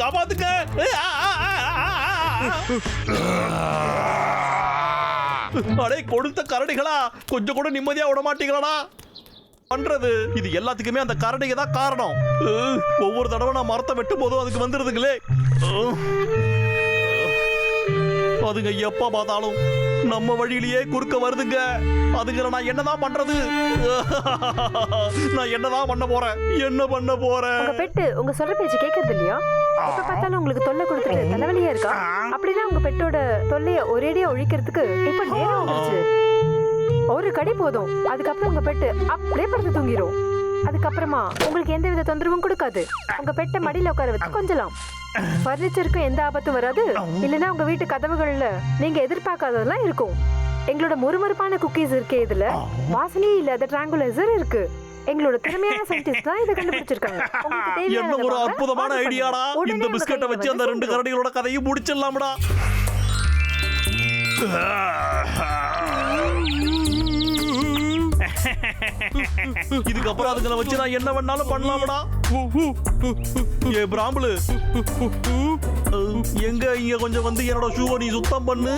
காப்பாத்துங்க. அடே கொடுத்த கரடிகளா? கொஞ்சம் கூட நிம்மதியா விட மாட்டீங்களா பண்றது? இது எல்லாத்துக்குமே அந்த கரடிங்க தான் காரணம். ஒவ்வொரு தடவை நான் மரத்தை வெட்டும் போதும் அதுக்கு வந்துருதுங்களே. அதுங்க எப்ப பார்த்தாலும் நம்ம வழியிலேயே குறுக்க வருதுங்க. அதுங்களை நான் என்னதான் பண்றது? நான் என்னதான் பண்ண போறேன்? என்ன பண்ண போறேன்? உங்க பெட்டு உங்க சொல்ற பேச்சு கேக்குறது இல்லையா? எப்ப பார்த்தாலும் உங்களுக்கு தொல்லை கொடுத்துட்டு தலைவலியா இருக்கா? அப்படின்னா உங்க பெட்டோட தொல்லைய ஒரேடியா ஒழிக்கிறதுக்கு இப்ப நேரம் வந்துருச்சு. ஒரு கடி போதும். அதுக்கப்புறம் உங்க பெட்டு அப்படியே படுத்து தூங்கிரும். அதுக்கப்புறமா உங்களுக்கு எந்த வித தொந்தரவும் கொடுக்காது. உங்க பெட்டை மடியில உட்கார வச்சு கொஞ்சலாம். பர்னிச்சருக்கும் எந்த ஆபத்தும் வராது. இல்லைன்னா உங்க வீட்டு கதவுகள்ல நீங்க எதிர்பார்க்காததெல்லாம் இருக்கும். எங்களோட முறுமுறுப்பான குக்கீஸ் இருக்கே இதுல. வாசனையே இல்லாத ட்ராங்குலைசர் இருக்கு. எங்களோட திறமையான சயின்டிஸ்ட் தான் இதை கண்டுபிடிச்சிருக்காங்க. என்ன ஒரு அற்புதமான. ஐடியாடா இந்த பிஸ்கட்டை வச்சு அந்த ரெண்டு. கரடிகளோட கதையும் முடிச்சிடலாம்டா. இதுக்கப்புறம் அதுங்களை வச்சு நான் என்ன வேணாலும் பண்ணலாம்டா. ஏ பிராம்புலு எங்க இங்க கொஞ்சம் வந்து என்னோட ஷூவை நீ சுத்தம் பண்ணு.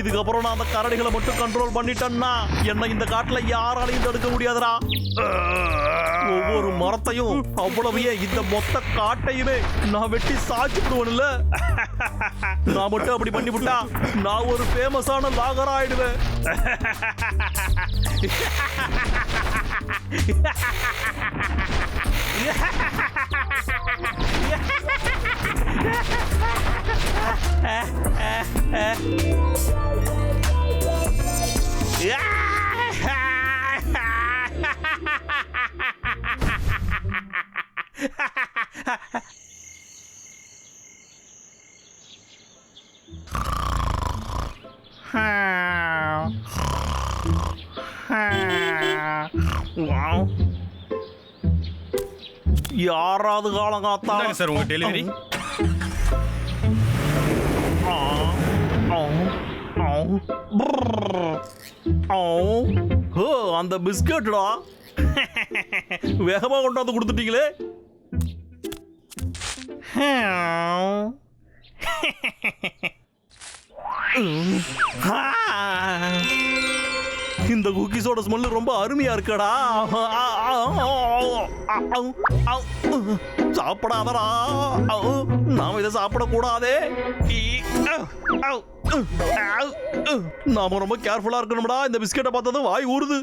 இதுக்கப்புறம் நான் அந்த கரடிகளை மட்டும் கண்ட்ரோல் பண்ணிட்டேன்னா என்ன இந்த காட்டுல யாராலையும் தடுக்க முடியாதுடா. ஒவ்வொரு மரத்தையும் அவ்வளவையே இந்த மொத்த காட்டையுமே நான் வெட்டி சாச்சிடுவேன்ல நான் மட்டும் அப்படி பண்ணி விட்டா நான் ஒரு ஃபேமஸான லாகர் ஆயிடுவேன் Huh. யாராவது காலம் காத்தா சார் உங்க டெலிவரி ஓ அந்த பிஸ்கட்டா வேகமா கொண்டாந்து கொடுத்துட்டீங்களே இந்த குக்கீஸோட ஸ்மெல் ரொம்ப அருமையா இருக்கடா. சாப்பிடாதடா. நாம இதை சாப்பிடக்கூடாதே. நாம ரொம்ப கேர்ஃபுல்லா இருக்கணும்டா. இந்த பிஸ்கெட்டை பார்த்ததும் வாய் ஊறுது.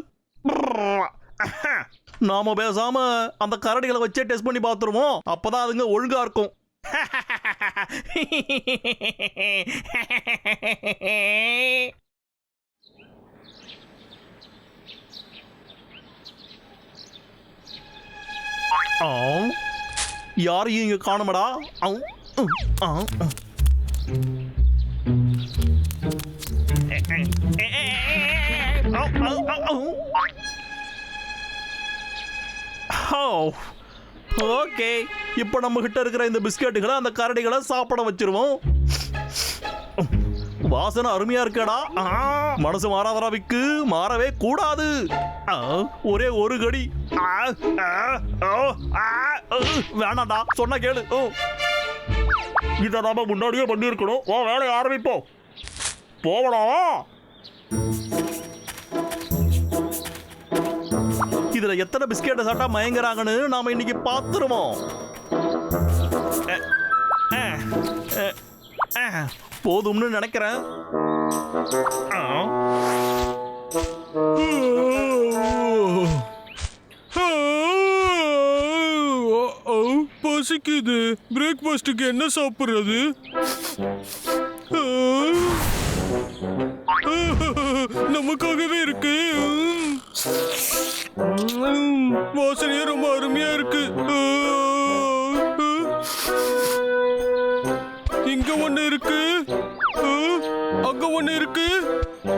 நாம பேசாம அந்த கரடிகளை வச்சே டெஸ்ட் பண்ணி பார்த்துருவோம். அப்பதான் அதுங்க ஒழுங்கா இருக்கும். யாரையும் இங்க காணுமடா. ஆ, ஓகே. இப்போ நம்ம கிட்ட இருக்கிற இந்த பிஸ்கெட்டுகளை அந்த கரடிகளை சாப்பிட வச்சிருவோம். வாசனை அருமையா இருக்கடா. ஆ, மனசு மாறாதரா விக்கு. மாறவே கூடாது. ஆ, ஒரே ஒரு கடி. ஆ, ஆ, ஆ, கேளு. ஓ. இதை நாம முன்னாடியே பண்ணியிருக்கணும். ஓ வேலையை ஆரம்பிப்போம். போவடா இதுல எத்தனை பிஸ்கெட்டை சாப்பிட்டா மயங்குறாங்கன்னு நாம இன்னைக்கு பார்த்துருவோம். போதும்னு நினைக்கிறேன். பசிக்குது. பிரேக்ஃபாஸ்ட்டுக்கு என்ன சாப்பிடுறது? நமக்காகவே இருக்கு. வாசனையே ரொம்ப அருமையா இருக்கு. இங்க ஒண்ணு இருக்கு. அங்க ஒண்ணு இருக்கு.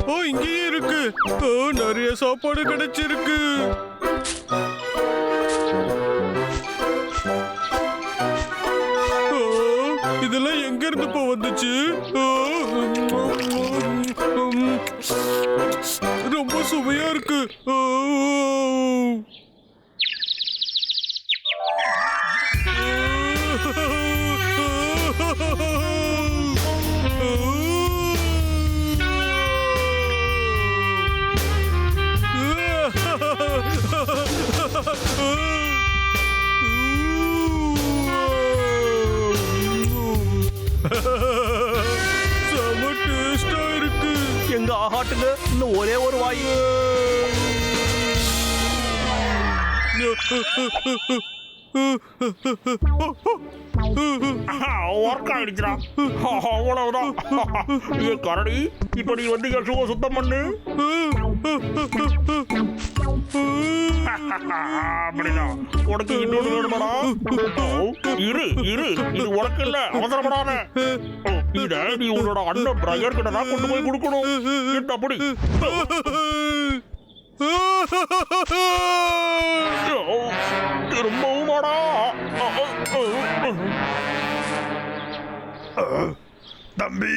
ஓ இங்கேயும் இருக்கு. ஓ நிறைய சாப்பாடு கிடைச்சிருக்கு. ஓ, இதெல்லாம் எங்க இருந்து இப்போ வந்துச்சு? ரொம்ப சுவையா இருக்கு. ஒர்க் ஆயிடுச்சுடா அவ்வளவுதான். ஏ கரடி? இப்ப நீ வந்து என் ஷூவை சுத்தம் பண்ணு. அப்படிதான் உனக்கு இன்னொன்று வேணுமாடா? இரு இரு. இது உனக்கு இல்ல அவசரப்படாத. இத நீ உன்னோட அண்ணன் பிரயர் கிட்ட கொண்டு போய் கொடுக்கணும். இந்த அப்படி திரும்பவுமாடா. தம்பி.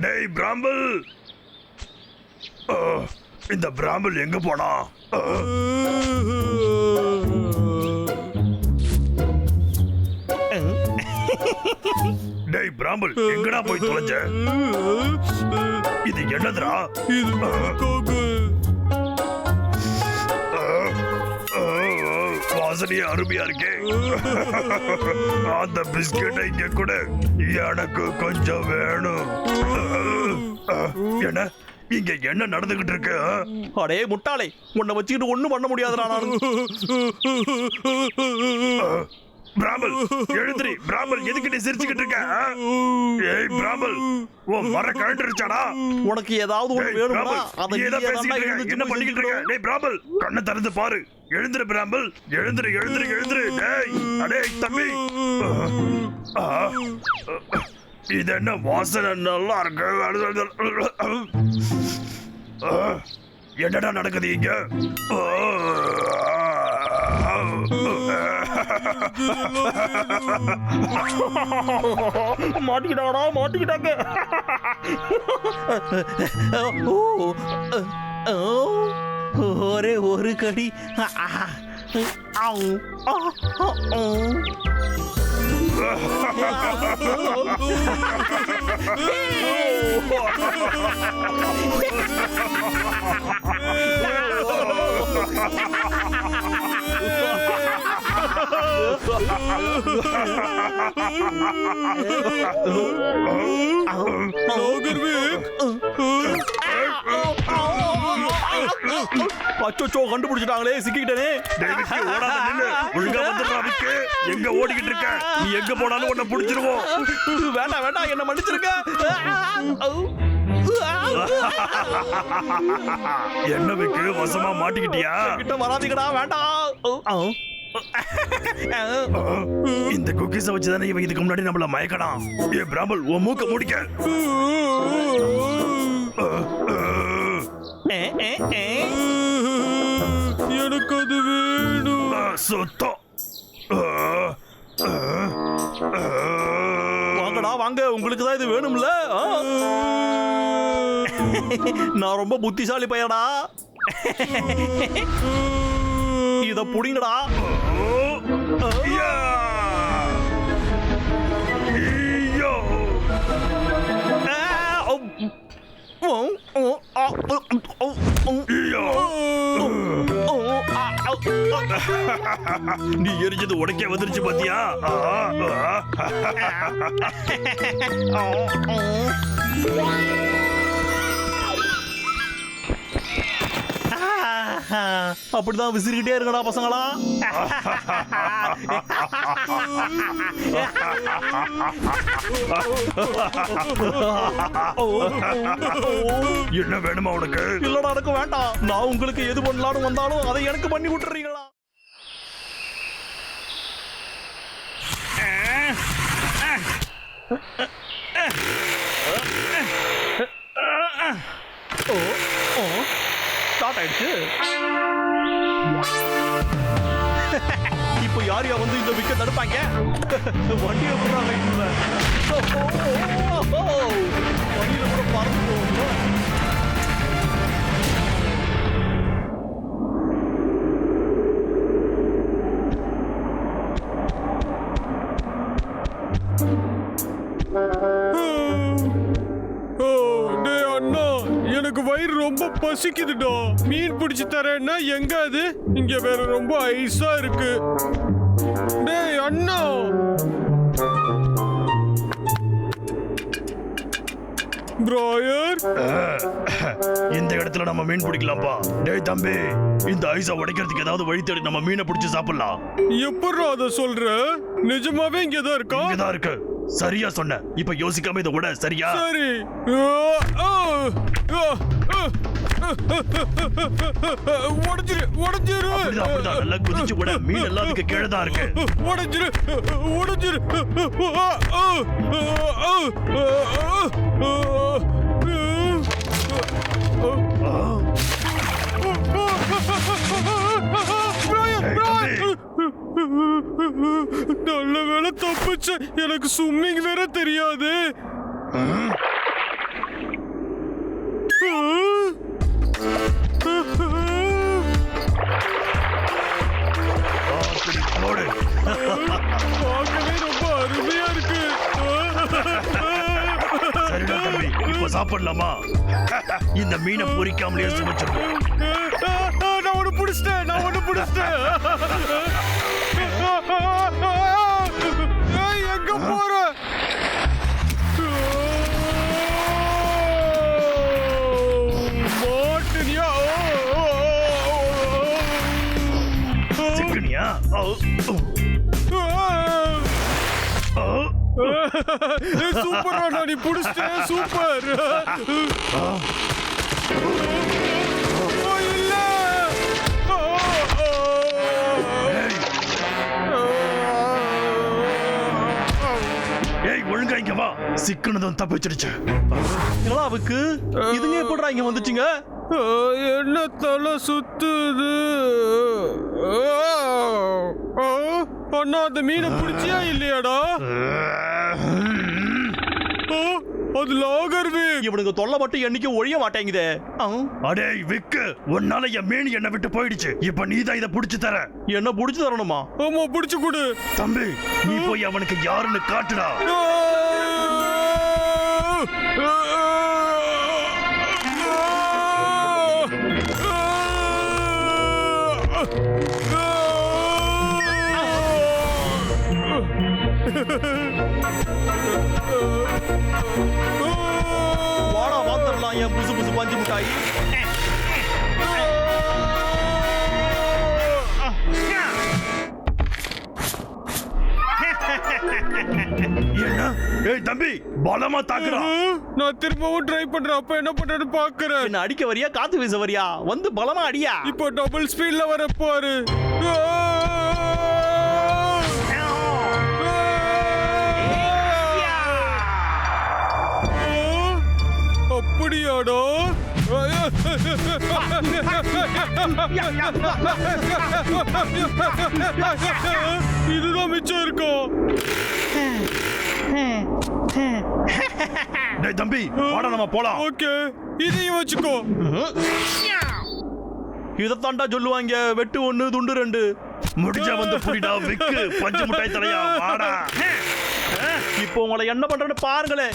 டேய் பிராம்பல். அஹ், இந்த பிராம்பல் எங்க போனா? அஹ், டேய் பிராம்பல் எங்கடா போய் தொலைஞ்ச? இது என்னதுடா? இது அஹ், வாசனையே அருமையா இருக்கே. அந்த பிஸ்கெட்டை இங்க கூட. எனக்கு கொஞ்சம் வேணும். என்ன? இங்க என்ன நடந்துகிட்டு இருக்கு? அடே முட்டாளே. உன்னை வச்சுக்கிட்டு ஒண்ணும் பண்ண முடியாதுடா நான். பிராமல் எழுந்திரி. பிராமல் எதுக்கு நீ சிரிச்சுக்கிட்டு இருக்க? ஏய் பிராமல் உன் மர கழண்டுருச்சாடா உனக்கு ஏதாவது ஒண்ணு பிராமல், அதை நீ எதை தான்டா பேசிக்கிட்டு இருக்க? என்ன பண்ணிக்கிட்டு இருக்க? டேய், பிராமல், கண்ணை திறந்து பாரு. எழுந்திரு பிராமல். எழுந்திரு எழுந்திரு எழுந்திரு. டேய் அடே தம்பி. ஆ, இது என்ன வாசனை? நல்லா இருக்கு. ஆ, என்னடா நடக்குது இங்க? மாட்டிக்கிட்டாடா மாட்டிக்கிட்டாங்க ஓ, ஓ, ஒரே ஒரு கடி ஆவு, ஆ, ஆ, ஆ. நாகர்வேக், அச்சோ கண்டுபிடிச்சிட்டாங்களே சிக்கிக்கிட்டேனே. ஓடாத நில்லு. ஒழுங்கா வந்துடுறா, விக்கி. எங்க ஓடிக்கிட்டு இருக்க? நீ எங்க போனாலும் உன்னை புடிச்சிருவோம். வேண்டாம் வேண்டாம் என்ன மன்னிச்சிருங்க. என்ன விக்கு வசமா மாட்டிக்கிட்டியா? கிட்ட வராதீங்கடா வேண்டாம். இந்த குக்கீஸ வச்சுதானே இவன் இதுக்கு முன்னாடி நம்மள மயக்கணும் ஏ பிராமல் உன் மூக்க முடிக்க. எனக்கு அது வேணும். சுத்தம். வாங்கடா வாங்க. உங்களுக்கு தான் இது வேணும்ல? நான் ரொம்ப புத்திசாலி பையடா இத புடிங்கடா. நீ எரிஞ்சது உடைக்க வந்துருச்சு பாத்தியா? ஆ, அப்படிதான் விசிறிக்கிட்டே இருக்கடா பசங்களா என்ன வேணுமா உனக்கு இல்லடா எனக்கு வேண்டாம் நான் உங்களுக்கு எது பண்ணலாம்னு வந்தாலும் அதை எனக்கு பண்ணி விட்டுறீங்களா ஓ ஓ ஸ்டார்ட் ஆயிடுச்சு இப்போ யார் யார் வந்து இந்த விக்க தடுப்பாங்க வண்டியை போடுறாங்க இதுல. வண்டியில கூட பறந்து போகும்ல. ஓ, எனக்கு வயிறு ரொம்ப பசிக்குதுடா. மீன் பிடிச்சு தரேன்னா எங்க அது? இங்க வேற ரொம்ப ஐஸா இருக்கு. டேய் அண்ணா. பிராயர்? இந்த இடத்துல நம்ம மீன் பிடிக்கலாம்ப்பா. டேய் தம்பி இந்த ஐஸை உடைக்கிறதுக்கு ஏதாவது வழி தேடி நம்ம மீனை பிடிச்சு சாப்பிடலாம். எப்படா அத சொல்ற? நிஜமாவே இங்கதான் இருக்கா? இங்கதான் இருக்கு. சரியா சொன்ன இப்ப யோசிக்காம இதை விட சரியா சரி. உடைச்சிரு உடைச்சிரு அப்படிதான் நல்லா குதிச்சு விட மீன் எல்லாம் அதுக்கு கீழே தான் இருக்கு ஆ, ஆ. Brian, Brian. நல்ல வேலை தப்பிச்ச எனக்கு ஸ்விம்மிங் வேற தெரியாது. பார்க்கவே ரொம்ப அருமையா இருக்கு. சரிடா தம்பி இப்ப சாப்பிடலாமா? இந்த மீனை பொரிக்காமலேயே சுமைச்சிருக்கோம். நான் ஒண்ணு பிடிச்சிட்டேன் நான் ஒண்ணு பிடிச்சிட்டேன். எங்க போற சிக்கனியா சூப்பர் நீ பிடிச்சிட்ட சூப்பர் வா சிக்கனதும் தப்பிச்சிடுச்சு நிலாவுக்கு இதுங்க எப்படிடா இங்க வந்துச்சுங்க. என்ன தலை சுத்துது? அண்ணா அந்த மீனை பிடிச்சியா இல்லையாடா? அது லாகர்வே. இவனுக்கு தொல்லை மட்டும் என்னைக்கு ஒழிய மாட்டேங்குதே. அடே விக்கு உன்னால என் மீன் என்னை விட்டு போயிடுச்சு. இப்ப நீ தான் இதை புடிச்சு தர. என்ன புடிச்சு தரணுமா? ஆமா பிடிச்சு கொடு. தம்பி நீ போய் அவனுக்கு யாருன்னு காட்டுடா. வாடா வாத்தரலாம் என் புசு புசு பஞ்சு மிட்டாய்? என்ன ஏய் தம்பி பலமா தாக்குடா நான் திரும்பவும் ட்ரை பண்றேன். அப்ப என்ன பண்றேன்னு பாக்குறேன். என்ன அடிக்க வரியா காத்து வீச வரியா? வந்து பலமா அடியா? இப்போ டபுள் ஸ்பீட்ல வர பாரு. அப்படியாடா இதுதான் மிச்சம் இருக்கும் டேய் தம்பி வாடா நம்ம போலாம். ஓகே இதையும் வச்சுக்கோ. இதைத்தாண்டா சொல்லுவாங்க வெட்டு ஒண்ணு துண்டு ரெண்டு. முடிஞ்சா வந்து புடிடா விக்கு. பஞ்சு மிட்டாய் தலையா வாடா. இப்போ உங்களை என்ன பண்றேன்னு பாருங்களேன்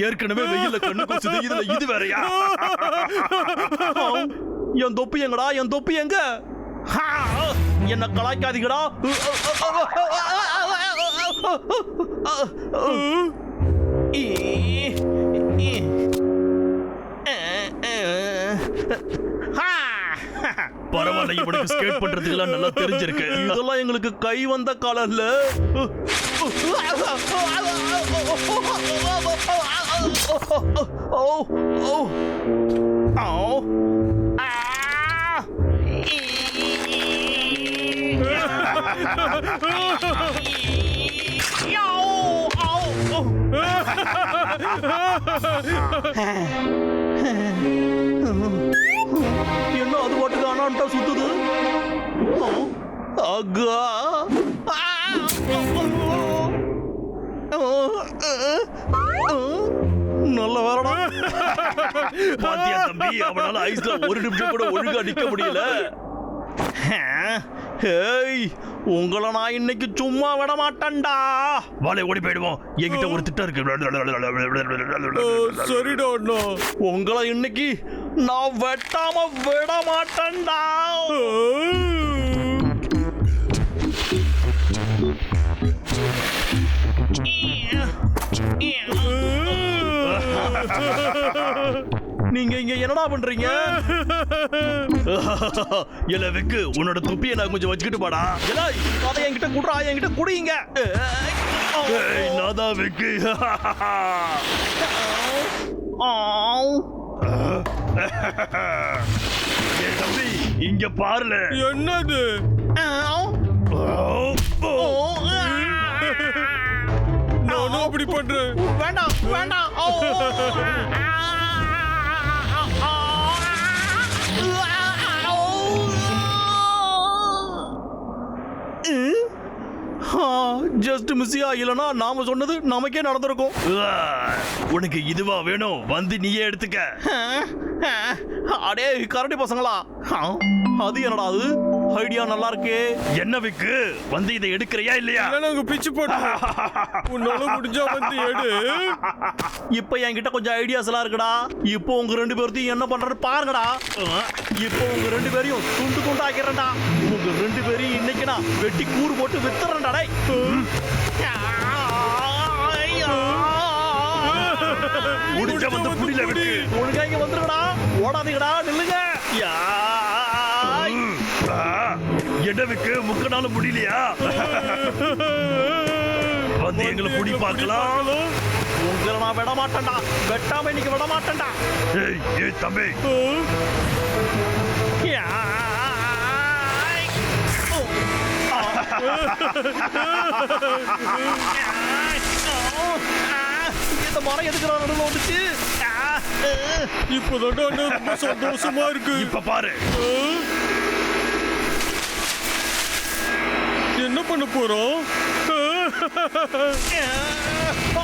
ஏற்கனவே வெயில்ல கண்ணு கொசுது இதுல இது வேறயா? என் தொப்பி எங்கடா என் தொப்பி எங்க? என்ன கலாய்க்காதீங்கடா. ஹா! பரவாயில்ல இவனுக்கு ஸ்கேட் பண்றதுக்கெல்லாம் நல்லா தெரிஞ்சிருக்கு. இதெல்லாம் எங்களுக்கு கை வந்த காலம்ல. என்ன அது பாட்டுக்கு அண்ணான்ட்டா சுத்துது? அக்கா. நல்ல வேறடா பாத்தியா தம்பி? அவனால ஐஸ்ல ஒரு நிமிஷம் கூட ஒழுங்கா நிக்க முடியல. ஹேய் உங்களை நான் இன்னைக்கு சும்மா விட மாட்டேன்டா வலை ஓடி போயிடுவோம். என்கிட்ட ஒரு திட்டம் இருக்கு. சரிடா அண்ணா. உங்களை இன்னைக்கு நான் வெட்டாம விட மாட்டேன்டா Yeah. நீங்க இங்க என்னடா பண்றீங்க? இல்ல விக்கு உன்னோட துப்பியை நான் கொஞ்சம் வச்சுக்கிட்டு பாடா. ஏய், அதை என்கிட்ட குடுறா என்கிட்ட குடிங்க. நான் தான் விக்கு. தம்பி இங்க பாருல. என்னது? நானும் அப்படி பண்றேன். வேண்டாம் வேண்டாம். ஜஸ்ட் மிஸ்ஸியா இல்லனா நாம சொன்னது நமக்கே நடந்திருக்கும். உனக்கு இதுவா வேணும் வந்து நீயே எடுத்துக்க. அடே கரடி பசங்களா. அது என்னடா அது? ஐடியா நல்லா இருக்கே. என்ன விக்கு? வந்து இதை எடுக்கிறியா இல்லையா? இல்ல நாங்க பிச்சு போட்டோம் உன்னால முடிஞ்சா வந்து எடு. இப்போ என்கிட்ட கொஞ்சம் ஐடியாஸ் எல்லாம் இருக்குடா. இப்போ உங்க ரெண்டு பேர்த்தையும் என்ன பண்றது பாருங்கடா. இப்போ உங்க ரெண்டு பேரையும் துண்டு துண்டு ஆக்கிறேன்டா உங்க ரெண்டு பேரையும் நான் வெட்டி கூறு போட்டு வித்துறேன்டா டேய். முடிஞ்ச வந்து புடியில விக்கு ஒழுங்கா இங்க வந்துருங்கடா. ஓடாதீங்கடா நில்லுங்க. யாய். ஆ, என்ன விக்கு முக்கனால முடியலையா? வந்து எங்களை புடி பார்க்கலாம். உங்களை நான் விட மாட்டேன்டா வெட்டாம இன்னைக்கு விட மாட்டேன்டா ஏய் ஏய் தம்பி. யாய். இந்த மரம் எதுக்கு நடுவில் வந்துச்சு. இப்பதான் ரொம்ப சந்தோஷமா இருக்கு. இப்ப பாரு. என்ன பண்ண போறோம்? இப்போ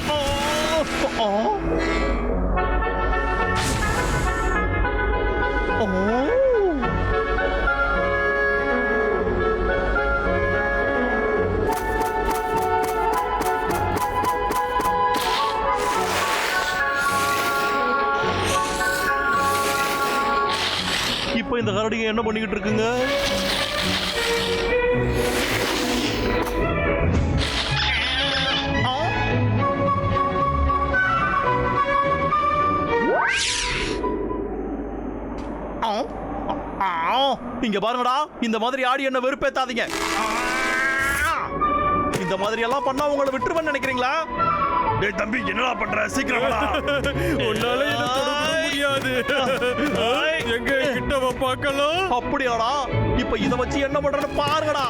என்ன பண்ணிக்கிட்டு இருக்குங்க. இங்க பாருங்கடா இந்த மாதிரி ஆடி என்ன வெறுப்பேத்தாதீங்க. இந்த மாதிரி எல்லாம் பண்ணா உங்களை விட்டுருவேன்னு நினைக்கிறீங்களா டேய் தம்பி என்னடா பண்ற சீக்கிரம் வாடா உன்னால முடியாது. எங்க கிட்ட பார்க்கலாம். அப்படியாடா. இப்ப இத வச்சு என்ன பண்றேன்னு பாருங்கடா.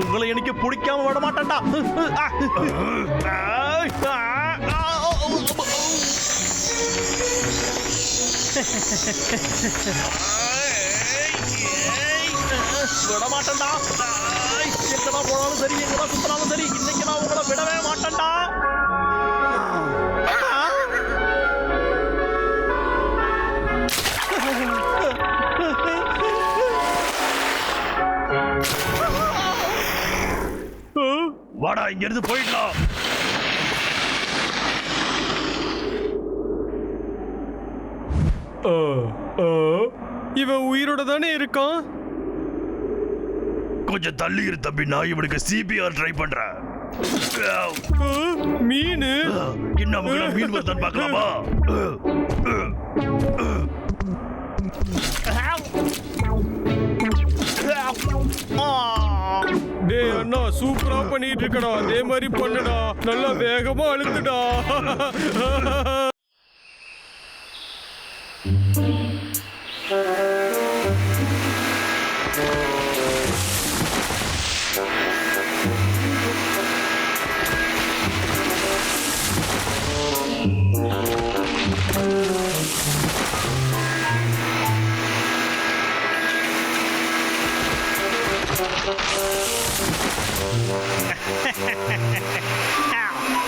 உங்களை எனக்கு பிடிக்காம விட மாட்டேன்டா. விட மாட்டேன்டா. எங்கடா போனாலும் சரி எங்கடா சுத்தினாலும் சரி இன்னைக்கு நான் உங்களை விடவே மாட்டேன்டா. வாடா இங்க இருந்து போயிடலாம் இவன் உயிரோட தானே இருக்கான் கொஞ்சம் தள்ளி இரு தம்பி நான் இவனுக்கு சிபிஆர் ட்ரை பண்றேன். மீனு? இன்னும் நமக்கு மீன் வருதான்னு பார்க்கலாமா? அண்ணா சூப்பரா பண்ணிட்டு இருக்கடா. அதே மாதிரி பண்ணுடா. நல்லா வேகமா அழுத்துடா.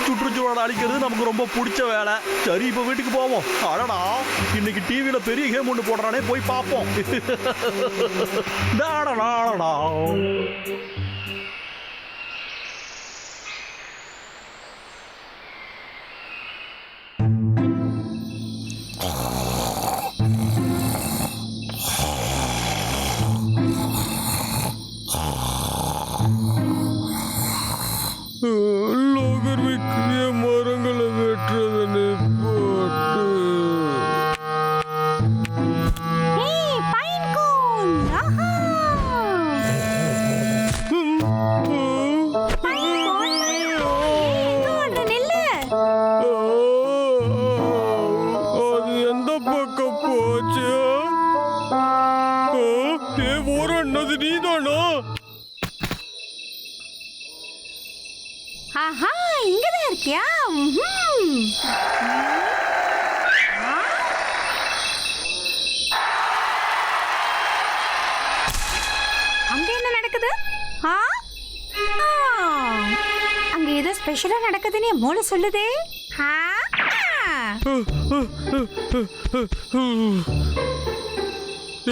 சுற்றுச்சூழல் அழிக்கிறது நமக்கு ரொம்ப பிடிச்ச வேலை. சரி இப்போ வீட்டுக்கு போவோம். அடடா இன்னைக்கு டிவியில பெரிய கேம் ஒன்று போடுறானே போய் பார்ப்போம். டாடா நடக்குதுன்னு என் மூளை சொல்லுதே ஆ?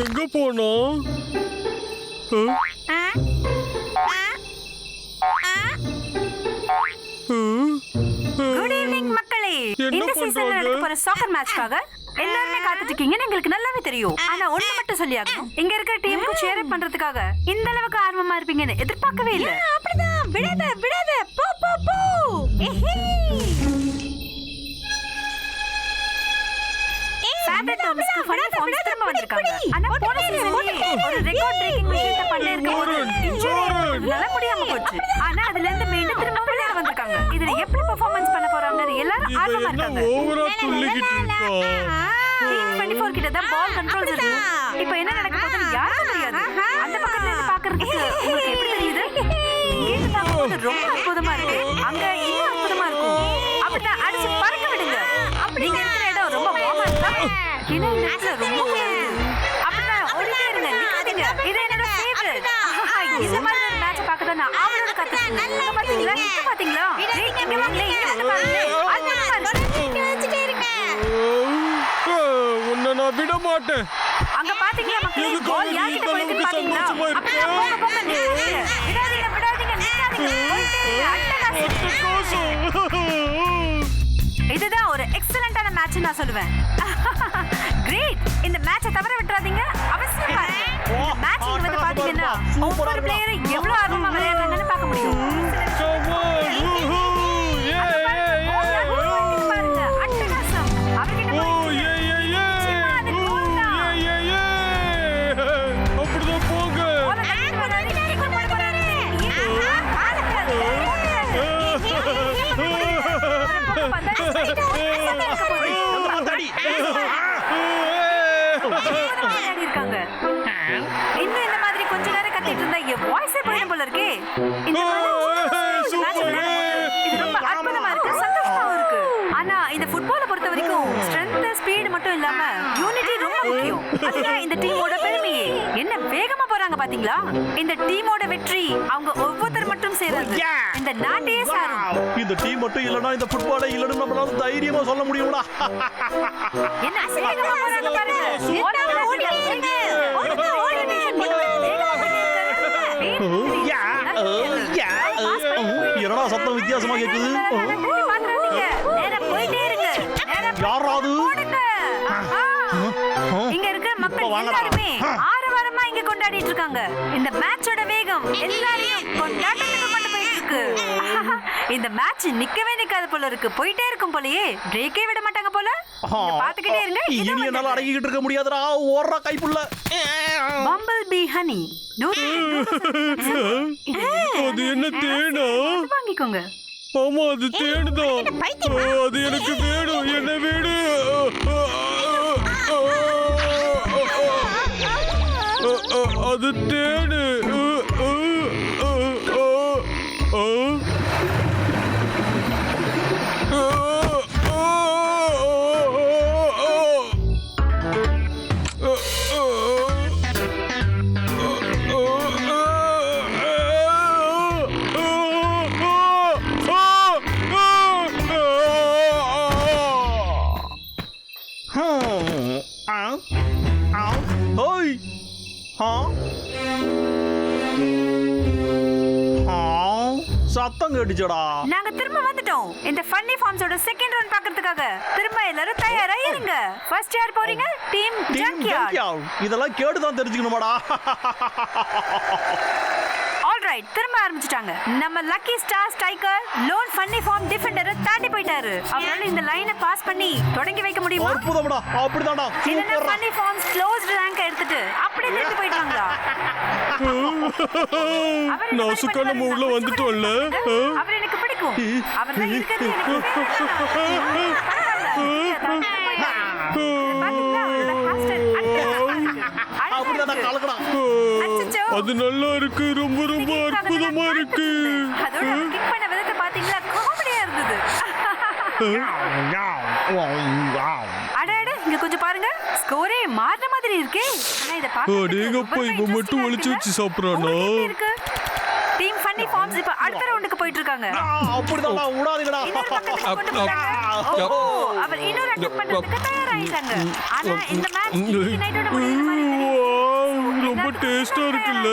எங்க போனா ஆ? ஆ? ஆ? குட் ஈவினிங் மக்களே என்ன இந்த சீசன்ல? நடக்க போற சாக்கர் மேட்ச்க்காக எல்லாருமே காத்துட்டு இருக்கீங்கன்னு எங்களுக்கு நல்லாவே தெரியும். ஆனா ஒண்ணு மட்டும் சொல்லி ஆகணும் இங்க இருக்கிற டீமுக்கு ஷேர் பண்றதுக்காக இந்த அளவுக்கு ஆர்வமா இருப்பீங்கன்னு எதிர்பார்க்கவே இல்லை. அப்படிதான்? விடாத விடாத. போ போ போ. ஃபன் ஃபார்ம்ஸ் திரும்ப வந்திருக்காங்க ஆனா போன சீசன்லயே ஒரு ரெக்கார்ட் பிரேக்கிங் விஷயத்தை பண்ண இருக்கும்போது injury ஏற்பட்டதுனால முடியாம போச்சு ஆனா அதுல இருந்து மீண்டும் திரும்ப விளையாட வந்திருக்காங்க இதுல எப்படி பெர்ஃபார்மன்ஸ் பண்ண போறாங்கன்னு எல்லாரும் ஆர்வமா என்ன இருக்காங்க ஓவரா துள்ளிக்கிட்டு இருக்கா டீம் 24 கிட்ட தான் பால் கண்ட்ரோல்ஸ் இருக்கு இப்போ என்ன நடக்க போகுதுன்னு யாருக்கும் தெரியாது அந்த பக்கத்துல இருந்து பாக்குறதுக்கு உங்களுக்கு எப்படி தெரியுது ஆ, உன்னை நான் விட மாட்டேன். அங்க பாத்தீங்களா மக்களே? பால் யார்கிட்ட போயிருக்கு பாத்தீங்களா? அப்படியே போங்க போங்க விடாதீங்க விடாதீங்க அட்டகாசம் இதுதான் ஒரு எக்ஸலண்டான மேட்ச் நான் சொல்லுவேன். கிரேட் இந்த மேட்சை தவற விட்டுறாதீங்க. அவசியம் பாருங்க. மேட்ச் வந்து பாத்தீங்கன்னா ஒவ்வொரு பிளேயரும் எவ்வளவு ஆர்வமா விளையாடுறாங்கன்னு பார்க்க முடியும். இருக்கே. இந்த இந்த ஃபுட்பாலை பொறுத்த வரைக்கும் ஸ்ட்ரென்த் ஸ்பீடு மட்டும் இல்லாம யூனிட்டி ரொம்ப முக்கியம். அதுதான் இந்த டீமோட பெருமையே. என்ன வேகமா போறாங்க பாத்தீங்களா? இந்த டீமோட வெற்றி அவங்க ஒவ்வொருத்தர் மட்டும் சேர்றது. இந்த நாட்டையே சாரும். இந்த டீம் மட்டும் இல்லனா இந்த ஃபுட்பாலே இல்லன்னு நம்மளால தைரியமா சொல்ல முடியும்டா. என்ன வேகமா போறாங்க பாருங்க. ஓடுங்க, ஓடுங்க, ஓடுங்க. ஓடுங்க, என்னடா சத்தம் வித்தியாசமா கேக்குது யாராவது. இங்க இருக்கிற இப்ப மக்கள். எல்லாருமே ஆரவாரமா இங்க கொண்டாடிட்டு இருக்காங்க இந்த மேட்சோட வேகம் எல்லாரையும் கொண்டாட்டத்துக்கு கொண்டு போயிட்டு இருக்கு இந்த மேட்ச் நிக்கவே நிக்காத போல இருக்கு போயிட்டே இருக்கும் போலயே பிரேக்கே விட மாட்டாங்க போல பாத்துக்கிட்டே இருங்க இனி என்னால. அடங்கிக்கிட்டு இருக்க முடியாதுடா ஓடுறா கைப்புள்ள பம்பிள் பி ஹனி அது என்ன தேனா வாங்கிக்கோங்க ஆமா அது தேடுதான் அது எனக்கு வேணும் என்ன வேணும் அது தேடு சத்தம் கேட்டுச்சடா. நாங்க திரும்ப வந்துட்டோம். இந்த ஃபன்னி ஃபார்ம்ஸோட செகண்ட் ரவுண்ட் பார்க்கிறதுக்காக. திரும்ப எல்லாரும் தயாரா இருங்க. ஃபர்ஸ்ட் யார் போறீங்க? Team junkyard. இதெல்லாம் கேட்டுதான் தெரிஞ்சுக்கணுமாடா. ஆல்ரைட் திரும்ப ஆரம்பிச்சிட்டாங்க. நம்ம lucky star striker lone funny farm டிஃபெண்டரை தாண்டி போயிட்டாரு. அவரால இந்த லைனை பாஸ் பண்ணி தொடங்கி வைக்க முடியுமா? அற்புதம்டா அப்படிதான்டா. சூப்பர்டா ஃபன்னி ஃபார்ம்ஸ் க்ளோஸ்ட் ரேங்க் எடுத்துட்டு அப்படியே திருப்பி போயிட்டாங்களா நம்ம உள்ள பண்ணுவாரு. வந்துட்டோம்ல? அவர் எனக்கு பிடிக்கும். அவர் தான் இருக்கிறது எனக்கு வேணும். பரவாயில்ல. அது நல்லா இருக்கு. ரொம்ப ரொம்ப அற்புதமா இருக்கு. அதோட கிக் பண்ண விதத்தை பாத்தீங்களா காமெடியா இருந்தது. அட அட இங்க கொஞ்சம் பாருங்க. ஸ்கோரே மாறின மாதிரி இருக்கே. ஆனா இத மட்டும் ஒளிச்சு வச்சு சாப்பிடுறானா? இருக்கு? டீம் ஃபன்னி ஃபார்ம்ஸ் இப்ப அடுத்த ரவுண்டுக்கு போயிட்டு இருக்காங்க. அப்படிதான் விடாதீங்கடா அவர் இன்னொரு அட்டாக் பண்றதுக்கு தயாராயிட்டாங்க. ஆனா இந்த மேட்ச் இன்னைக்கு நைட்டோட முடியுற மாதிரி டேஸ்டா இருக்குல்ல?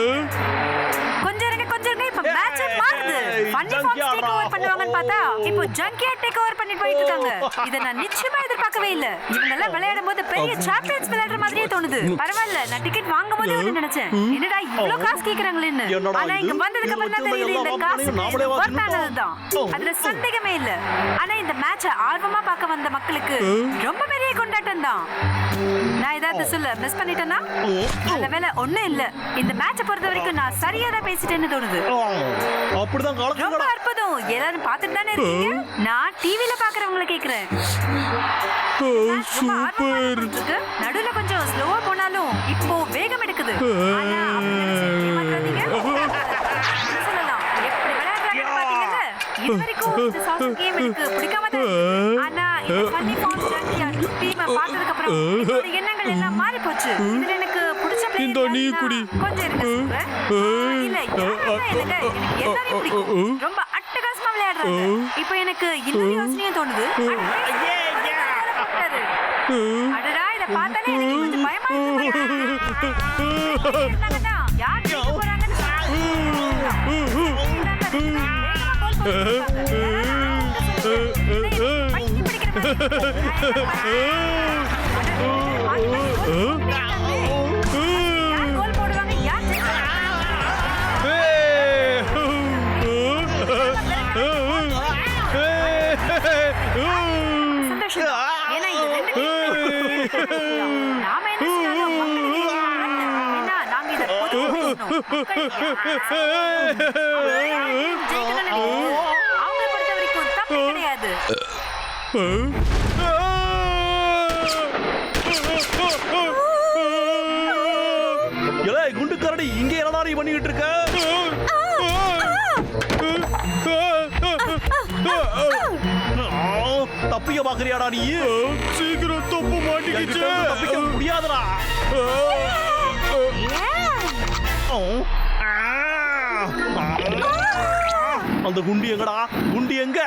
Funny junkyard farms take over டா. பண்ணுவாங்கன்னு பார்த்தா இப்போ ஜங்கியாட் டேக் ஓவர் பண்ணிட்டு போயிட்டு இருக்காங்க இத நான் நிச்சயமா எதிர்பார்க்கவே இல்ல. இவங்க எல்லாம் விளையாடும் போது பெரிய சாம்பியன்ஸ் விளையாடுற மாதிரியே தோணுது. பரவாயில்ல நான் டிக்கெட் வாங்கும் போது நினைச்சேன். என்னடா இவ்ளோ காசு கேக்குறாங்களேன்னு. ஆனா? இங்க வந்ததுக்கு அப்புறம் தான் இதுல தெரியுது இந்த காசு company-யும் நாமளே வா ஒர்த்தானது தான். ஓ. அதுல சந்தேகமே இல்ல. ஆனா இந்த மேட்ச ஆர்வமா பார்க்க வந்த மக்களுக்கு ரொம்ப பெரிய கொண்டாட்டம் தான். நான் ஏதாவது சொல்ல மிஸ் பண்ணிட்டேன்னா நல்ல வேலை ஒண்ணும் இல்ல. இந்த மேட்ச பொறுத்த வரைக்கும் நான் சரியா தான் பேசிட்டேன்னு தோணுது. அப்படிதான் ரொம்ப அற்புதம். எல்லாரும் பார்த்துட்டு தானே இருக்கீங்க? நான் டிவில பாக்குறவங்கள கேக்குறேன். ஓ, ரொம்ப ஆர்வமா சூப்பர். இருக்கு. நடுவுல கொஞ்சம் ஸ்லோவா போனாலும் இப்போ வேகம் எடுக்குது. ஆனா ஏமாத்தாதீங்க. சொல்லலாம். எப்படி விளையாடுறாங்கன்னு பாத்தீங்கல்ல? இது வரைக்கும் இந்த சாசர் கேம் எனக்கு பிடிக்காம தான் இருந்தது. ஆனா இந்த funny form junkyard team அ பார்த்ததுக்கு அப்புறம் என்னோட எண்ணங்கள் எல்லாம் மாறி போச்சு இதுல எனக்கு இந்தா நீ குடி. ரொம்ப அட்டகாசமா விளையாடுறாங்க. இப்போ எனக்கு இன்னொரு யோசனையும் தோணுது. அடடா இத பார்த்தாலே எனக்கு கொஞ்சம் பயமா இருக்கு யார் போறாங்கன்னு பைத்தியம் அவங்கள பொறுத்த வரைக்கும் தப்பு கிடையாது இலே குண்டு கரடி இங்க என்னடா நீ பண்ணிக்கிட்டு இருக்க? ஆ, தப்பிக்க பாக்குறியாடா நீ? சீக்கிரம் தப்பு மாட்டிக்கிச்சு. தப்பிக்க முடியாதுடா. அந்த குண்டி எங்கடா? குண்டி எங்க.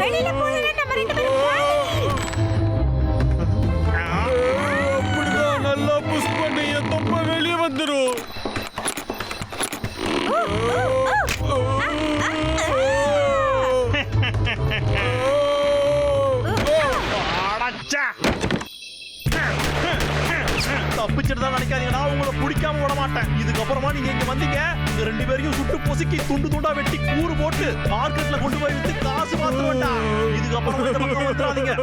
வெளியில போறேன் தப்பிச்சிட்டு தான் நினைக்காதீங்கடா உங்களை பிடிக்காம விட மாட்டேன். இதுக்கப்புறமா நீங்க இங்க வந்தீங்க இங்க ரெண்டு பேரையும் சுட்டு பொசுக்கி துண்டு துண்டா வெட்டி கூறு போட்டு மார்க்கெட்ல கொண்டு போய் வித்து காசு பார்த்துருவேன்டா இதுக்கப்புறம் இந்த பக்கம் வந்துடாதீங்க.